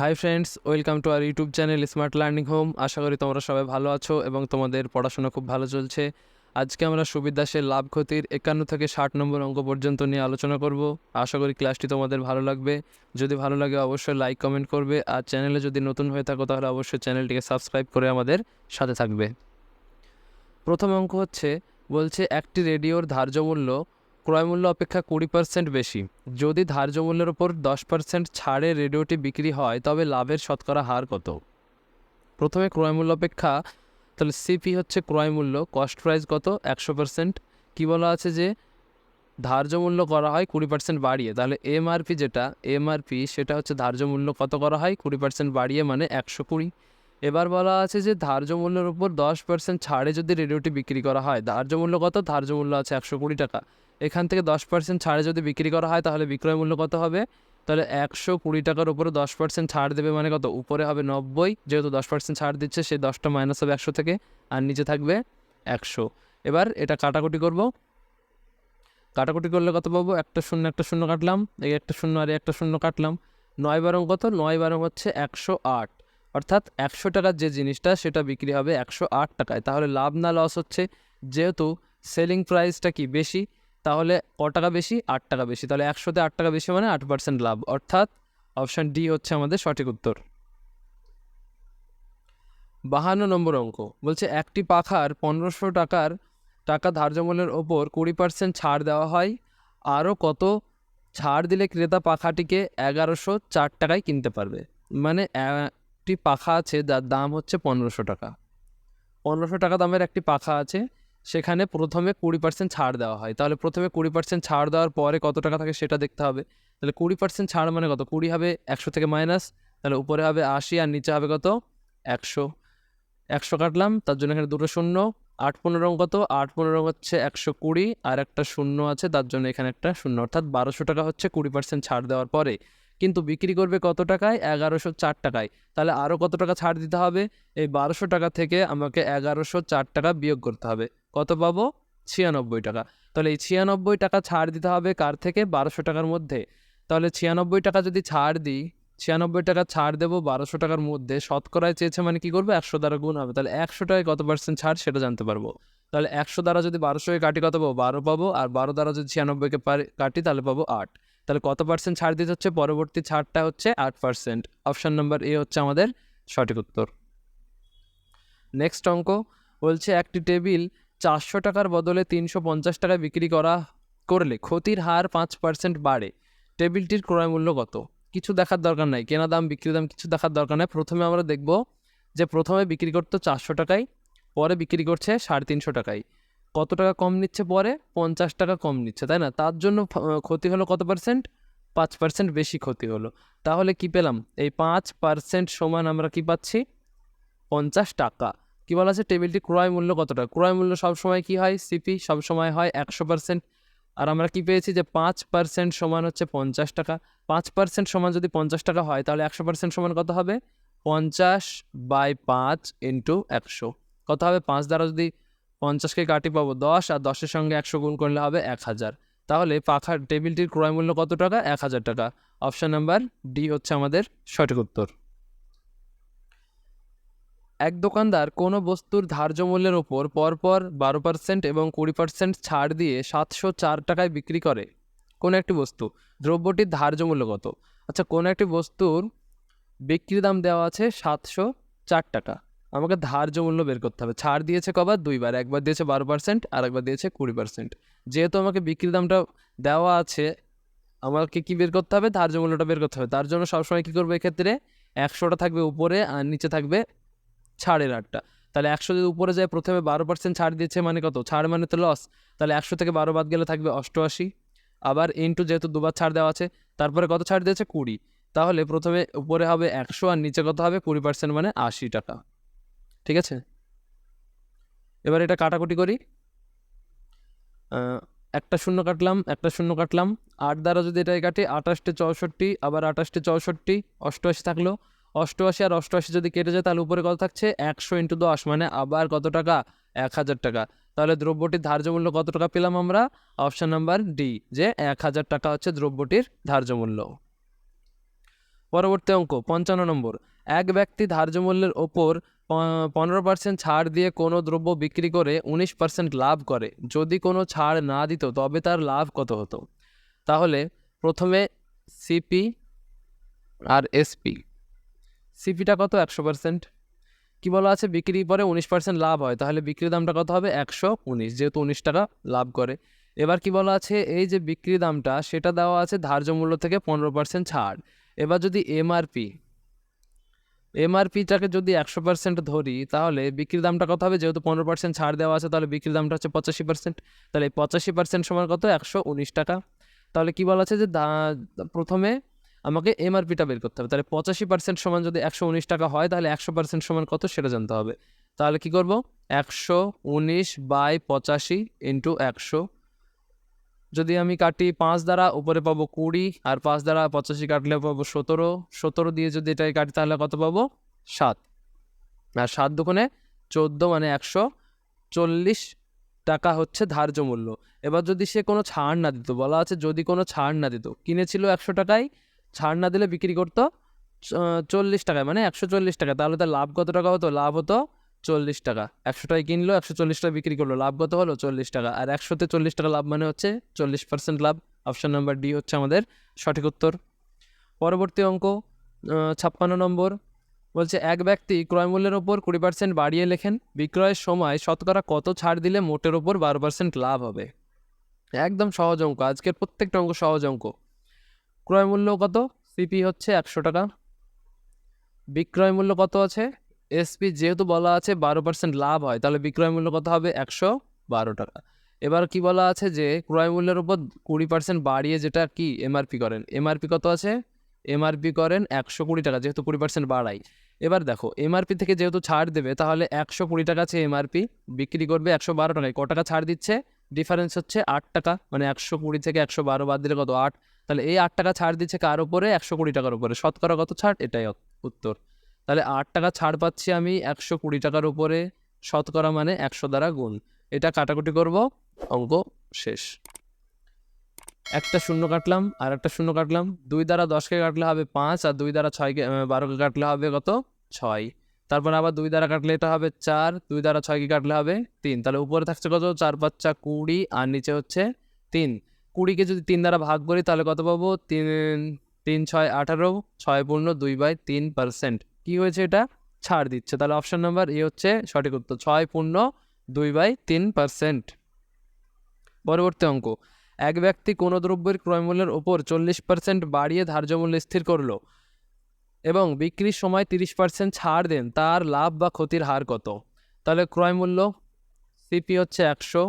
Hi friends welcome to our YouTube channel smart learning home আশা করি তোমরা সবাই ভালো আছো এবং তোমাদের পড়াশোনা খুব ভালো চলছে। আজকে আমরা সুবির দাসের লাভ ক্ষতির একান্ন থেকে ষাট নম্বর অঙ্ক পর্যন্ত নিয়ে আলোচনা করব। আশা করি ক্লাসটি তোমাদের ভালো লাগবে। যদি ভালো লাগে অবশ্যই লাইক কমেন্ট করবে। আর চ্যানেলে যদি নতুন হয়ে থাকো তাহলে অবশ্যই চ্যানেলটিকে সাবস্ক্রাইব করে আমাদের সাথে থাকবে। প্রথম অঙ্ক হচ্ছে, বলছে একটি রেডিওর ধার্য মূল্য ক্রয় মূল্য অপেক্ষা কুড়ি পার্সেন্ট বেশি। যদি ধার্য মূল্যের ওপর দশ পার্সেন্ট ছাড়ে রেডিওটি বিক্রি হয়, তবে লাভের শতকরা হার কত? প্রথমে ক্রয় মূল্য অপেক্ষা, তাহলে সিপি হচ্ছে ক্রয় মূল্য কস্ট প্রাইস কত? একশো পার্সেন্ট কী বলা আছে যে ধার্য মূল্য করা হয় কুড়ি পার্সেন্ট বাড়িয়ে, তাহলে এমআরপি যেটা এমআরপি সেটা হচ্ছে ধার্য মূল্য কত করা হয়? কুড়ি পার্সেন্ট বাড়িয়ে মানে একশো কুড়ি। এবার বলা আছে যে ধার্য মূল্যের উপর দশ পার্সেন্ট ছাড়ে যদি রেডিওটি বিক্রি করা হয় ধার্য মূল্য কত? ধার্য মূল্য আছে একশো কুড়ি টাকা। এখান থেকে দশ পার্সেন্ট ছাড়ে যদি বিক্রি করা হয়, তাহলে বিক্রয় মূল্য কত হবে? তাহলে একশো কুড়ি টাকার উপরে দশ পার্সেন্ট ছাড় দেবে মানে কত? উপরে হবে নব্বই, যেহেতু দশ পার্সেন্ট ছাড় দিচ্ছে সেই দশটা মাইনাস হবে একশো থেকে, আর নিচে থাকবে একশো। এবার এটা কাটাকুটি করব। কাটাকুটি করলে কত পাবো? একটা শূন্য একটা শূন্য কাটলাম, এই একটা শূন্য আর একটা শূন্য কাটলাম। নয় বারং কত? নয় বারং হচ্ছে একশো আট। অর্থাৎ একশো টাকার যে জিনিসটা, সেটা বিক্রি হবে একশো আট টাকায়। তাহলে লাভ না লস হচ্ছে, যেহেতু সেলিং প্রাইসটা কি বেশি তাহলে ক টাকা বেশি? আট টাকা বেশি। তাহলে একশোতে আট টাকা বেশি মানে আট পার্সেন্ট লাভ। অর্থাৎ অপশান ডি হচ্ছে আমাদের সঠিক উত্তর। বাহান্ন নম্বর অঙ্ক। বলছে, একটি পাখার পনেরোশো টাকার টাকা ধার্য মূল্যের ওপর কুড়ি পার্সেন্ট ছাড় দেওয়া হয়। আরও কত? ছাড় দিলে ক্রেতা পাখাটিকে এগারোশো চার টাকায় কিনতে পারবে। মানে একটি পাখা আছে, যার দাম হচ্ছে পনেরোশো টাকা। পনেরোশো টাকা দামের একটি পাখা আছে। সেখানে প্রথমে কুড়ি পার্সেন্ট ছাড় দেওয়া হয়। তাহলে প্রথমে কুড়ি পার্সেন্ট ছাড় দেওয়ার পরে কত টাকা থাকে সেটা দেখতে হবে। তাহলে কুড়ি পার্সেন্ট ছাড় মানে কত? কুড়ি হবে একশো থেকে মাইনাস, তাহলে উপরে হবে আশি আর নিচে হবে কত? একশো। একশো কাটলাম, তার জন্য এখানে দুটো শূন্য। আট পনেরো কত আট পনেরো হচ্ছে একশো কুড়ি আর একটা শূন্য আছে, তার জন্য এখানে একটা শূন্য। অর্থাৎ বারোশো টাকা হচ্ছে কুড়ি পার্সেন্ট ছাড় দেওয়ার পরে। কিন্তু বিক্রি করবে কত টাকায়? এগারোশো চার টাকায়। তাহলে আরও কত টাকা ছাড় দিতে হবে? এই বারোশো টাকা থেকে আমাকে এগারোশো চার টাকা বিয়োগ করতে হবে। কত পাবো? ছিয়ানব্বই টাকা। তাহলে এই ছিয়ানব্বই টাকা ছাড় দিতে হবে কার থেকে? বারোশো টাকার মধ্যে। তাহলে ছিয়ানব্বই টাকা যদি ছাড় দিই, ছিয়ানব্বই টাকা ছাড় দেবো বারোশো টাকার মধ্যে। শতকরায় চেয়েছে মানে কি করব? একশো দ্বারা গুণ হবে। তাহলে একশো টাকায় কত পার্সেন্ট ছাড় সেটা জানতে পারব। তাহলে একশো দ্বারা যদি বারোশোকে কাটি কত পাবো? বারো পাবো। আর বারো দ্বারা যদি ছিয়ানব্বইকে কাটি তাহলে পাবো আট। তাহলে কত পার্সেন্ট ছাড় দিতে হচ্ছে? পরবর্তী ছাড়টা হচ্ছে আট পার্সেন্ট অপশান নাম্বার এ হচ্ছে আমাদের সঠিক উত্তর। নেক্সট অঙ্ক বলছে একটি টেবিল চারশো টাকার বদলে তিনশো পঞ্চাশ টাকায় বিক্রি করা করলে ক্ষতির হার পাঁচ পার্সেন্ট বাড়ে। টেবিলটির ক্রয় মূল্য কত? কিছু দেখার দরকার নাই। কেনা দাম, বিক্রি দাম কিছু দেখার দরকার নাই। প্রথমে আমরা দেখব যে প্রথমে বিক্রি করতো চারশো টাকায়, পরে বিক্রি করছে সাড়ে তিনশো টাকায়। কত টাকা কম নিচ্ছে পরে? পঞ্চাশ টাকা কম নিচ্ছে, তাই না? তার জন্য ক্ষতি হলো কত পার্সেন্ট পাঁচ পার্সেন্ট বেশি ক্ষতি হলো। তাহলে কি পেলাম? এই পাঁচ পার্সেন্ট সমান আমরা কি পাচ্ছি? পঞ্চাশ টাকা। কী বলা আছে? টেবিলটি ক্রয় মূল্য কত টাকা? ক্রয় মূল্য সবসময় কী হয়? সিপি সবসময় হয় একশো পার্সেন্ট আর আমরা কি পেয়েছি যে পাঁচ পার্সেন্ট সমান হচ্ছে পঞ্চাশ টাকা। পাঁচ পার্সেন্ট সমান যদি পঞ্চাশ টাকা হয়, তাহলে একশো পার্সেন্ট সমান কত হবে? পঞ্চাশ বাই পাঁচ ইন্টু একশো। কত হবে? পাঁচ দ্বারা যদি পঞ্চাশকে কাটি পাবো দশ, আর দশের সঙ্গে একশো গুণ করলে হবে এক হাজার। তাহলে পাখার টেবিলটির ক্রয় মূল্য কত টাকা? এক হাজার টাকা। অপশান নাম্বার ডি হচ্ছে আমাদের সঠিক উত্তর। এক দোকানদার কোনো বস্তুর ধার্য মূল্যের ওপর পরপর বারো পার্সেন্ট এবং কুড়ি পার্সেন্ট ছাড় দিয়ে সাতশো চার টাকায় বিক্রি করে। কোনো একটি বস্তু। দ্রব্যটির ধার্য মূল্য কত? আচ্ছা কোনো একটি বস্তুর বিক্রি দাম দেওয়া আছে সাতশো চার টাকা। আমাকে ধার্য মূল্য বের করতে হবে। ছাড় দিয়েছে কবার? দুইবার। একবার দিয়েছে বারো পার্সেন্ট আর একবার দিয়েছে কুড়ি পার্সেন্ট যেহেতু আমাকে বিক্রি দামটা দেওয়া আছে, আমাকে কি বের করতে হবে? ধার্য মূল্যটা বের করতে হবে। তার জন্য সবসময় কী করব এক্ষেত্রে? একশোটা থাকবে উপরে আর নিচে থাকবে ছাড়ের আটটা। তাহলে একশো যদি উপরে যায়, প্রথমে বারো পার্সেন্ট ছাড় দিয়েছে মানে কত? ছাড় মানে তো লস তাহলে একশো থেকে বারো বাদ গেলে থাকবে অষ্টআশি। আবার ইন্টু যেহেতু দুবার ছাড় দেওয়া আছে, তারপরে কত ছাড় দিয়েছে? কুড়ি। তাহলে প্রথমে উপরে হবে একশো আর নিচে কত হবে? কুড়ি পার্সেন্ট মানে আশি টাকা। ঠিক আছে? এবার এটা কাটাকুটি করি। একটা শূন্য কাটলাম, একটা শূন্য কাটলাম। আট দ্বারা যদি এটাই কাটি, আঠাশটে চৌষট্টি, আবার আঠাশটে চৌষট্টি, অষ্টআশি থাকল। অষ্টআশি আর অষ্টআশি যদি কেটে যায়, তাহলে উপরে কত থাকছে? একশো ইন্টু দশ মানে আবার কত টাকা? এক হাজার টাকা। তাহলে দ্রব্যটির ধার্য মূল্য কত টাকা পেলাম আমরা? অপশান নাম্বার ডি যে এক হাজার টাকা হচ্ছে দ্রব্যটির ধার্য মূল্য। পরবর্তী অঙ্ক, পঞ্চান্ন নম্বর। এক ব্যক্তি ধার্য মূল্যের ওপর পনেরো পার্সেন্ট ছাড় দিয়ে কোনো দ্রব্য বিক্রি করে উনিশ পার্সেন্ট লাভ করে। যদি কোনো ছাড় না দিত, তবে তার লাভ কত হতো? তাহলে প্রথমে সিপি আর এসপি সিপিটা কত? একশো পার্সেন্ট কী বলা আছে? বিক্রি পরে উনিশ পার্সেন্ট লাভ হয়। তাহলে বিক্রির দামটা কত হবে? একশো উনিশ। যেহেতু উনিশ টাকা লাভ করে। এবার কি বলা আছে? এই যে বিক্রি দামটা, সেটা দেওয়া আছে ধার্য মূল্য থেকে পনেরো পার্সেন্ট ছাড়। এবার যদি এমআরপি, এমআরপিটাকে যদি একশো পার্সেন্ট ধরি, তাহলে বিক্রির দামটা কত হবে? যেহেতু পনেরো পার্সেন্ট ছাড় দেওয়া আছে, তাহলে বিক্রির দামটা হচ্ছে পঁচাশি পার্সেন্ট তাহলে পঁচাশি পার্সেন্ট সমান কত? একশো উনিশ টাকা। তাহলে কি বলা আছে যে প্রথমে আমাকে এমআরপিটা বের করতে হবে। তাহলে পঁচাশি পার্সেন্ট সমান যদি একশো উনিশ টাকা হয়, তাহলে একশো পার্সেন্ট সমান কত সেটা জানতে হবে। তাহলে কি করব? একশো উনিশ বাই পঁচাশি ইন্টু একশো। যদি আমি কাটি পাঁচ দ্বারা, উপরে পাবো কুড়ি, আর পাঁচ দ্বারা পঁচাশি কাটলে পাবো সতেরো। সতেরো দিয়ে যদি এটাই কাটি, তাহলে কত পাবো? সাত। আর সাত দুগুণে চোদ্দ মানে একশো চল্লিশ টাকা হচ্ছে ধার্য মূল্য। এবার যদি সে কোনো ছাড় না দিত, বলা আছে যদি কোনো ছাড় না দিত, কিনেছিল একশো টাকায়? ছাড় না দিলে বিক্রি করতো চল্লিশ টাকায় মানে একশো চল্লিশ টাকা তাহলে তার লাভ কত টাকা হতো? লাভ হতো চল্লিশ টাকা। একশো টাকায় কিনলো, একশো চল্লিশ টাকা বিক্রি করল। লাভ কত হলো? চল্লিশ টাকা। আর একশোতে চল্লিশ টাকা লাভ মানে হচ্ছে চল্লিশ পার্সেন্ট লাভ। অপশন নাম্বার ডি হচ্ছে আমাদের সঠিক উত্তর। পরবর্তী অঙ্ক ছাপ্পান্ন নম্বর। বলছে, এক ব্যক্তি ক্রয় মূল্যের ওপর কুড়ি পার্সেন্ট বাড়িয়ে লেখেন, বিক্রয়ের সময় শতকরা কত ছাড় দিলে মোটের ওপর বারো পার্সেন্ট লাভ হবে? একদম সহজ অঙ্ক। আজকের প্রত্যেকটা অঙ্ক সহজ অঙ্ক। ক্রয় মূল্য কত? সিপি হচ্ছে একশো টাকা। বিক্রয় মূল্য কত আছে? এসপি যেহেতু বলা আছে বারো পার্সেন্ট লাভ হয়, তাহলে বিক্রয় মূল্য কত হবে? একশো বারো টাকা। এবার কি বলা আছে যে, ক্রয় মূল্যের উপর কুড়ি পার্সেন্ট বাড়িয়ে যেটা কি? এমআরপি করেন। এমআরপি কত আছে? এমআরপি করেন একশো কুড়ি টাকা, যেহেতু কুড়ি পার্সেন্ট বাড়াই। এবার দেখো এমআরপি থেকে যেহেতু ছাড় দেবে, তাহলে একশো কুড়ি টাকা আছে এমআরপি বিক্রি করবে একশো বারো টাকায়। ক টাকা ছাড় দিচ্ছে? ডিফারেন্স হচ্ছে আট টাকা মানে একশো কুড়ি থেকে একশো বারো বাদ দিলে কত? আট। তাহলে এই আট টাকা ছাড় দিচ্ছে কার উপরে? একশো কুড়ি টাকার উপরে। শতকরা কত ছাড়? এটাই উত্তর। তাহলে আট টাকা ছাড় পাচ্ছি আমি একশো কুড়ি টাকার উপরে। শতকরা মানে একশো দ্বারা গুণ। এটা কাটাকুটি করব। অঙ্ক শেষ। একটা শূন্য কাটলাম। আর একটা শূন্য কাটলাম। দুই দ্বারা দশকে কাটলে হবে পাঁচ আর দুই দ্বারা ছয়কে বারোকে কাটলে হবে কত? ছয়। তারপর আবার দুই দ্বারা কাটলে এটা হবে চার। দুই দ্বারা ছয়কে কাটলে হবে তিন। তাহলে উপরে থাকছে কত? চার পাঁচ চা কুড়ি। আর নিচে হচ্ছে তিন। কুড়িকে যদি তিন দ্বারা ভাগ করি, তাহলে কত পাবো? তিন তিন, ছয়, আঠারো, ছয় পূর্ণ দুই বাই তিন পার্সেন্ট। কী হয়েছে এটা? ছাড় দিচ্ছে। তাহলে অপশন নাম্বার এ হচ্ছে সঠিক উত্তর, ছয় পূর্ণ দুই বাই তিন পার্সেন্ট। পরবর্তী অঙ্ক। এক ব্যক্তি কোনো দ্রব্যের ক্রয়মূল্যের ওপর চল্লিশ পার্সেন্ট বাড়িয়ে ধার্য মূল্য স্থির করল এবং বিক্রির সময় তিরিশ পার্সেন্ট ছাড় দেন, তার লাভ বা ক্ষতির হার কত? তাহলে ক্রয়মূল্য সিপি হচ্ছে একশো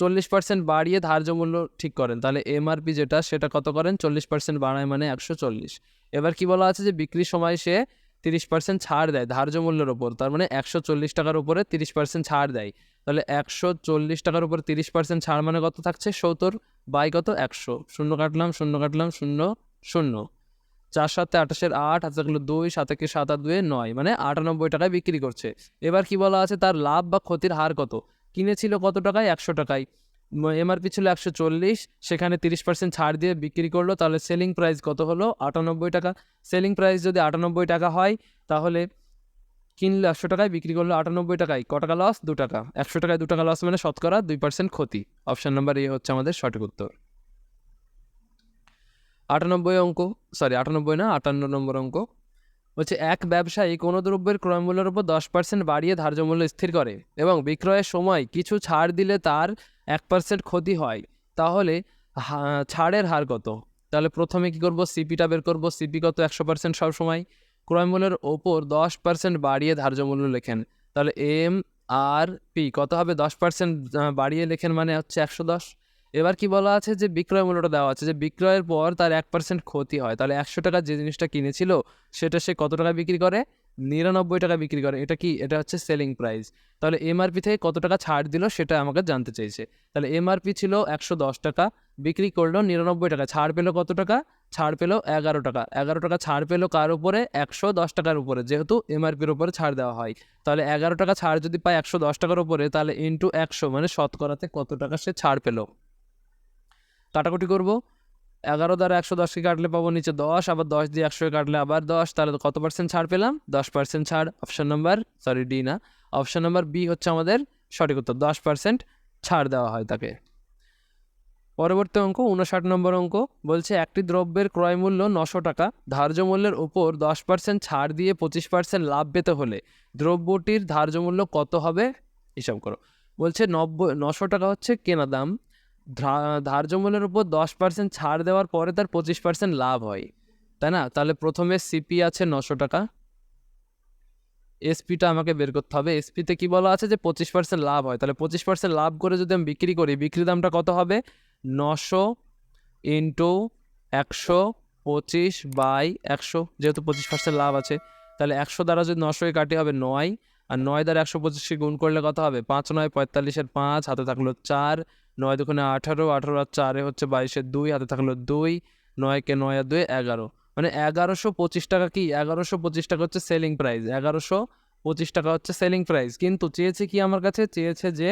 চল্লিশ পার্সেন্ট বাড়িয়ে ধার্য মূল্য ঠিক করেন। তাহলে এমআরপি যেটা, সেটা কত করেন? চল্লিশ পার্সেন্ট বাড়ায় মানে একশো চল্লিশ। এবার কি বলা আছে যে বিক্রির সময় সে তিরিশ পার্সেন্ট ছাড় দেয় ধার্য মূল্যের ওপর। তার মানে একশো চল্লিশ টাকার উপরে তিরিশ পার্সেন্ট ছাড় দেয়। তাহলে একশো চল্লিশ টাকার উপর তিরিশ পার্সেন্ট ছাড় মানে কত থাকছে? সত্তর বাই কত? একশো। শূন্য কাটলাম শূন্য কাটলাম, শূন্য শূন্য। চার সাতে আঠাশের আট হাতে গেলো দুই কি সাত আর দুয়ে নয়। মানে আটানব্বই টাকায় বিক্রি করছে। এবার কি বলা আছে? তার লাভ বা ক্ষতির হার কত? কিনেছিল কত টাকায়? একশো টাকায়। এমআরপি ছিল একশো চল্লিশ, সেখানে তিরিশ পার্সেন্ট ছাড় দিয়ে বিক্রি করল। তাহলে সেলিং প্রাইস কত হলো? আটানব্বই টাকা। সেলিং প্রাইস যদি আটানব্বই টাকা হয়, তাহলে কিনলো একশো টাকায়, বিক্রি করল আটানব্বই টাকায়। ক টাকা লস দু টাকা। একশো টাকায় দু টাকা লস মানে শতকরা দুই পার্সেন্ট ক্ষতি। অপশান নাম্বার এ হচ্ছে আমাদের সঠিক উত্তর। আটানব্বই অঙ্ক সরি আটানব্বই না, আটান্ন নম্বর অঙ্ক। হচ্ছে এক ব্যবসায়ী কোনো দ্রব্যের ক্রয়মূল্যের উপর দশ পার্সেন্ট বাড়িয়ে ধার্য মূল্য স্থির করে এবং বিক্রয়ের সময় কিছু ছাড় দিলে তার এক পার্সেন্ট ক্ষতি হয়। তাহলে ছাড়ের হার কত? তাহলে প্রথমে কি করব? সিপিটা বের করব। সিপি কত? একশো পার্সেন্ট সবসময়। ক্রয়মূল্যের ওপর দশ পার্সেন্ট বাড়িয়ে ধার্য মূল্য লেখেন। তাহলে এম আর পি কত হবে? দশ পার্সেন্ট বাড়িয়ে লেখেন মানে হচ্ছে একশো দশ। এবার কি বলা আছে যে বিক্রয় মূল্যটা দেওয়া আছে? যে বিক্রয়ের পর তার এক পার্সেন্ট ক্ষতি হয়। তাহলে একশো টাকা যে জিনিসটা কিনেছিল, সেটা সে কত টাকা বিক্রি করে? নিরানব্বই টাকা বিক্রি করে। এটা কি? এটা হচ্ছে সেলিং প্রাইস তাহলে এমআরপি থেকে কত টাকা ছাড় দিল সেটা আমাকে জানতে চাইছে। তাহলে এমআরপি ছিল একশো দশ টাকা, বিক্রি করল নিরানব্বই টাকা। ছাড় পেল কত টাকা? ছাড় পেল এগারো টাকা। এগারো টাকা ছাড় পেল কার উপরে? একশো দশ টাকার উপরে, যেহেতু এমআরপির উপরে ছাড় দেওয়া হয়। তাহলে এগারো টাকা ছাড় যদি পায় একশো দশ টাকার উপরে, তাহলে ইন্টু একশো মানে শতকরাতে কত টাকা সে ছাড় পেল? কাটাকুটি করব। এগারো দ্বারা একশো দশকে কাটলে পাবো, নিচে দশ, আবার দশ দিয়ে একশোকে কাটলে আবার দশ। তাহলে কত পার্সেন্ট ছাড় পেলাম? দশ পার্সেন্ট ছাড় অপশান নাম্বার সরি ডি না। অপশন নাম্বার বি হচ্ছে আমাদের সঠিক উত্তর, দশ পার্সেন্ট ছাড় দেওয়া হয় তাকে। পরবর্তী অঙ্ক উনষাট নম্বর অঙ্ক, বলছে একটি দ্রব্যের ক্রয় মূল্য নশো টাকা, ধার্য মূল্যের ওপর দশ পার্সেন্ট ছাড় দিয়ে পঁচিশ পার্সেন্ট লাভ পেতে হলে দ্রব্যটির ধার্য মূল্য কত হবে? হিসাব করো। বলছে নব্বই, নশো টাকা হচ্ছে কেনা দাম। ধার্য মূল্যের উপর দশ পার্সেন্ট ছাড় দেওয়ার পরে তার পঁচিশ পার্সেন্ট লাভ হয়। তাই না? তাহলে প্রথমে সিপি আছে নশো টাকা। এসপিটা আমাকে বের করতে হবে। এসপিতে কি বলা আছে যে পঁচিশ পার্সেন্ট লাভ হয়। তাহলে পঁচিশ পার্সেন্ট লাভ করে যদি আমি বিক্রি করি বিক্রি দামটা কত হবে? নশো ইন্টু একশো পঁচিশ বাই একশো। যেহেতু পঁচিশ পার্সেন্ট লাভ আছে, তাহলে একশো দ্বারা যদি নশোয় কাটি হবে নয় আর নয় দ্বারা একশো পঁচিশকে গুণ করলে কত হবে? পাঁচ নয় পঁয়তাল্লিশের পাঁচ, হাতে থাকল চার। নয় দুগুণে আঠারো আঠারো আর চারে হচ্ছে বাইশের দুই, হাতে থাকল দুই। নয়কে নয় আর দুই এগারো। মানে এগারোশো পঁচিশ টাকা কি? এগারোশো পঁচিশ টাকা হচ্ছে সেলিং প্রাইস এগারোশো পঁচিশ টাকা হচ্ছে সেলিং প্রাইস কিন্তু চেয়েছে কি আমার কাছে? চেয়েছে যে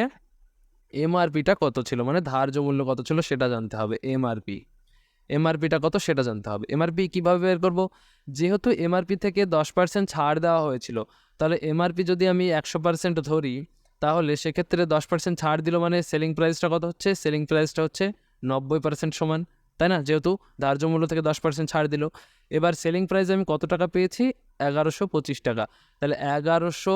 এমআরপিটা কত ছিল? মানে ধার্য মূল্য কত ছিল সেটা জানতে হবে। এমআরপি এমআরপিটা কত সেটা জানতে হবে। এমআরপি কীভাবে বের করব? যেহেতু এমআরপি থেকে দশ পার্সেন্ট ছাড় দেওয়া হয়েছিল তাহলে এমআরপি যদি আমি একশো পার্সেন্ট ধরি, তাহলে সেক্ষেত্রে দশ পার্সেন্ট ছাড় দিল মানে সেলিং প্রাইসটা কত হচ্ছে? সেলিং প্রাইসটা হচ্ছে নব্বই পার্সেন্ট সমান, তাই না? যেহেতু ধার্য মূল্য থেকে দশ পার্সেন্ট ছাড় দিল। এবার সেলিং প্রাইস আমি কত টাকা পেয়েছি? এগারোশো পঁচিশ টাকা। তাহলে এগারোশো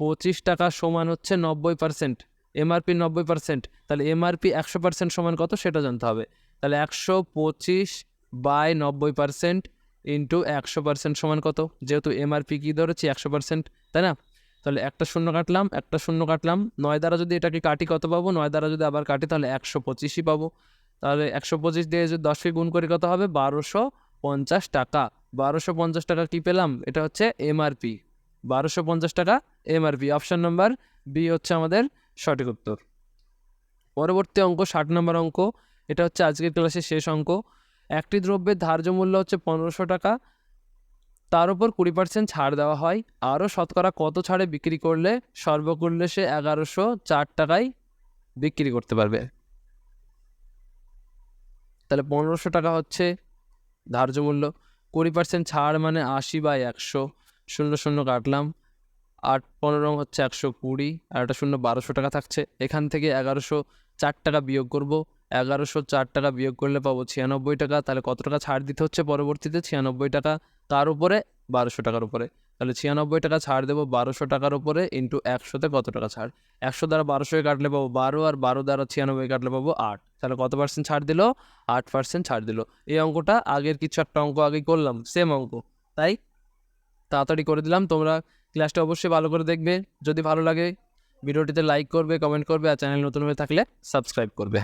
পঁচিশ টাকা সমান হচ্ছে নব্বই পার্সেন্ট এমআরপি নব্বই পার্সেন্ট তাহলে এমআরপি একশো পার্সেন্ট সমান কত? সেটা জানতে হবে। তাহলে একশো পঁচিশ বাই নব্বই পার্সেন্ট ইন্টু একশো পার্সেন্ট সমান কত? যেহেতু এমআরপি কী ধরেছি, একশো পার্সেন্ট তাই না? তাহলে একটা শূন্য কাটলাম, একটা শূন্য কাটলাম, নয় দ্বারা যদি এটাকে কাটি কত পাবো? নয় দ্বারা যদি আবার কাটি, তাহলে একশো পঁচিশই পাবো। তাহলে একশো পঁচিশ দিয়ে যদি দশকে গুণ করি কত হবে? বারোশো পঞ্চাশ টাকা। বারোশো পঞ্চাশ টাকা কী পেলাম? এটা হচ্ছে এমআরপি বারোশো পঞ্চাশ টাকা এমআরপি অপশান নাম্বার বি হচ্ছে আমাদের সঠিক উত্তর। পরবর্তী অঙ্ক, ষাট নম্বর অঙ্ক। এটা হচ্ছে আজকের ক্লাসের শেষ অঙ্ক। একটি দ্রব্যের ধার্য মূল্য হচ্ছে পনেরোশো টাকা। তার উপর কুড়ি পার্সেন্ট ছাড় দেওয়া হয়। আরও শতকরা কত ছাড়ে বিক্রি করলে সর্বকুল্যে সে এগারোশো চার টাকায় বিক্রি করতে পারবে। তাহলে পনেরোশো টাকা হচ্ছে ধার্য মূল্য। কুড়ি পার্সেন্ট ছাড় মানে আশি বাই একশো। শূন্য শূন্য কাটলাম। আট পনেরো হচ্ছে একশো কুড়ি। আর একটা শূন্য বারোশো টাকা থাকছে। এখান থেকে এগারোশো চার টাকা বিয়োগ করব। এগারোশো চার টাকা বিয়োগ করলে পাবো ছিয়ানব্বই টাকা। তাহলে কত টাকা ছাড় দিতে হচ্ছে পরবর্তীতে? ছিয়ানব্বই টাকা তার উপরে বারোশো টাকার উপরে। তাহলে ছিয়ানব্বই টাকা ছাড় দেবো বারোশো টাকার উপরে ইন্টু একশোতে কত টাকা ছাড়? একশো দ্বারা বারোশোয় কাটলে পাবো বারো আর বারো দ্বারা ছিয়ানব্বই কাটলে পাবো আট। তাহলে কত পার্সেন্ট ছাড় দিল? আট পার্সেন্ট ছাড় দিল। এই অঙ্কটা আগের কিছু একটা অঙ্ক আগে করলাম সেম অঙ্ক। তাই তাড়াতাড়ি করে দিলাম, তোমরা ক্লাসটা অবশ্যই ভালো করে দেখবে। যদি ভালো লাগে, ভিডিওটিতে লাইক করবে কমেন্ট করবে, আর চ্যানেল নতুন হয়ে থাকলে সাবস্ক্রাইব করবে।